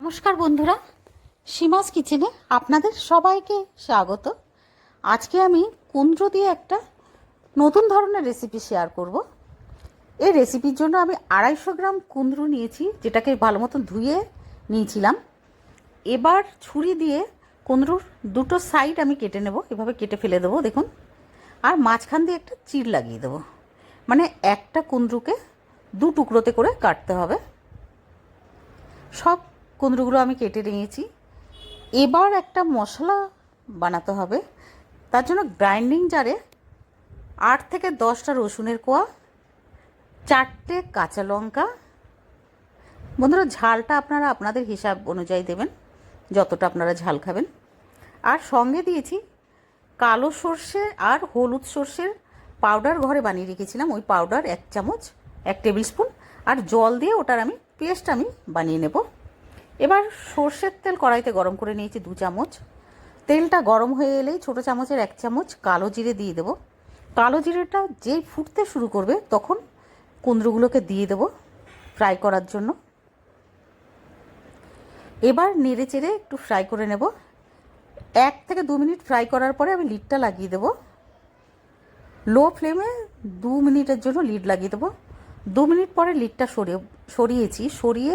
নমস্কার বন্ধুরা, সীমাস কিচেনে আপনাদের সবাইকে স্বাগত। আজকে আমি কুন্দ্র দিয়ে একটা নতুন ধরনের রেসিপি শেয়ার করব। এই রেসিপির জন্য আমি আড়াইশো গ্রাম কুন্দ্রু নিয়েছি, যেটাকে ভালো মতন ধুয়ে নিয়েছিলাম। এবার ছুরি দিয়ে কুন্দ্রুর দুটো সাইড আমি কেটে নেব, এভাবে কেটে ফেলে দেবো, দেখুন। আর মাঝখান দিয়ে একটা চির লাগিয়ে দেবো। মানে একটা কুন্দ্রুকে দু টুকরোতে করে কাটতে হবে। সব কুঁদরুগুলো আমি কেটে নিয়েছি। এবার একটা মশলা বানাতে হবে। তার জন্য গ্রাইন্ডিং জারে আট থেকে দশটা রসুনের কোয়া, চারটে কাঁচা লঙ্কা। বন্ধুরা, ঝালটা আপনারা আপনাদের হিসাব অনুযায়ী দেবেন, যতটা আপনারা ঝাল খাবেন। আর সঙ্গে দিয়েছি কালো সর্ষে আর হলুদ সর্ষের পাউডার ঘরে বানিয়ে রেখেছিলাম। ওই পাউডার এক চামচ, এক টেবিল স্পুন। আর জল দিয়ে ওটার আমি পেস্ট আমি বানিয়ে নেব। এবার সর্ষের তেল কড়াইতে গরম করে নিয়েছি দু চামচ। তেলটা গরম হয়ে এলেই ছোটো চামচের এক চামচ কালো জিরে দিয়ে দেবো। কালো জিরেটা যেই ফুটতে শুরু করবে তখন কুঁদরুগুলোকে দিয়ে দেবো ফ্রাই করার জন্য। এবার নেড়ে চেড়ে একটু ফ্রাই করে নেব। এক থেকে দু মিনিট ফ্রাই করার পরে আমি লিডটা লাগিয়ে দেবো। লো ফ্লেমে দু মিনিটের জন্য লিড লাগিয়ে দেবো। দু মিনিট পরে লিডটা সরিয়ে সরিয়েছি। সরিয়ে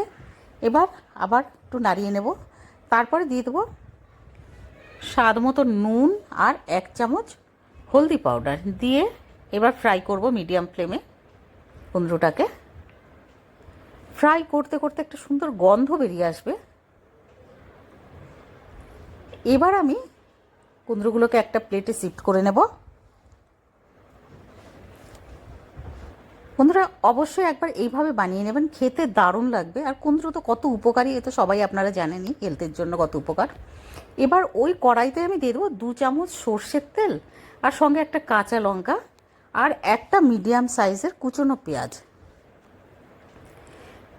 এবার আবার একটু নাড়িয়ে নেব। তারপরে দিয়ে দেবো স্বাদ মতো নুন আর এক চামচ হলদি পাউডার দিয়ে এবার ফ্রাই করব মিডিয়াম ফ্লেমে কুমড়োটাকে। ফ্রাই করতে করতে একটা সুন্দর গন্ধ বেরিয়ে আসবে। এবার আমি কুমড়োগুলোকে একটা প্লেটে শিফট করে নেব। বন্ধুরা, অবশ্যই একবার এইভাবে বানিয়ে নেবেন। খেতে দারুণ লাগবে। আর কুন্দ্রু তো কত উপকারী, এ তো সবাই আপনারা জানেনই, হেলথের জন্য কত উপকার। এবার ওই কড়াইতে আমি দিয়ে দেবো দু চামচ সর্ষের তেল, আর সঙ্গে একটা কাঁচা লঙ্কা, আর একটা মিডিয়াম সাইজের কুচনো পেঁয়াজ।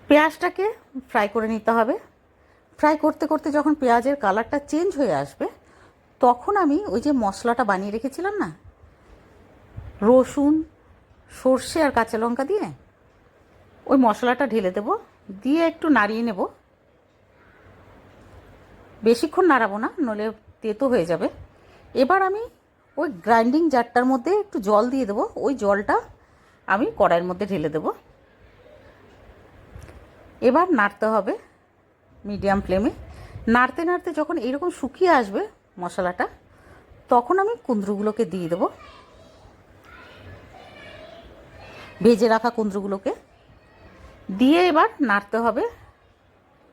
পেঁয়াজটাকে ফ্রাই করে নিতে হবে। ফ্রাই করতে করতে যখন পেঁয়াজের কালারটা চেঞ্জ হয়ে আসবে, তখন আমি ওই যে মশলাটা বানিয়ে রেখেছিলাম না, রসুন সর্ষে আর কাঁচা লঙ্কা দিয়ে ওই মশলাটা ঢেলে দেব, দিয়ে একটু নাড়িয়ে নেব। বেশিক্ষণ নাড়াবো না নলে তেতো হয়ে যাবে। এবার আমি ওই গ্রাইন্ডিং জারটার মধ্যে একটু জল দিয়ে দেবো, ওই জলটা আমি কড়াইয়ের মধ্যে ঢেলে দেব। এবার নাড়তে হবে মিডিয়াম ফ্লেমে। নাড়তে নাড়তে যখন এইরকম শুকিয়ে আসবে মশলাটা, তখন আমি কুঁদরুগুলোকে দিয়ে দেবো। ভেজে রাখা কুঁদরুগুলোকে দিয়ে এবার নাড়তে হবে।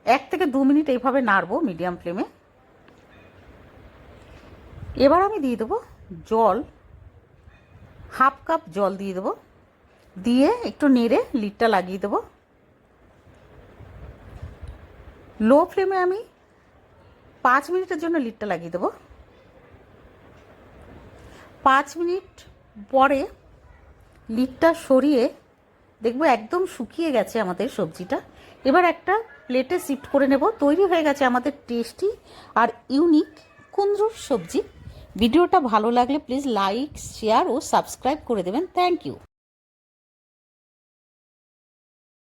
এক থেকে দু মিনিট এইভাবে নাড়বো মিডিয়াম ফ্লেমে। এবার আমি দিয়ে দেবো জল। হাফ কাপ জল দিয়ে দেবো। দিয়ে একটু নেড়ে লিডটা লাগিয়ে দেবো। লো ফ্লেমে আমি পাঁচ মিনিটের জন্য লিডটা লাগিয়ে দেবো। পাঁচ মিনিট পরে লিডটা সরিয়ে দেখব একদম শুকিয়ে গেছে আমাদের সবজিটা। এবার একটা প্লেটে শিফট করে নেব। তৈরি হয়ে গেছে আমাদের টেস্টি আর ইউনিক কুন্দ্রুর সবজি। ভিডিওটা ভালো লাগলে প্লিজ লাইক শেয়ার ও সাবস্ক্রাইব করে দেবেন। Thank you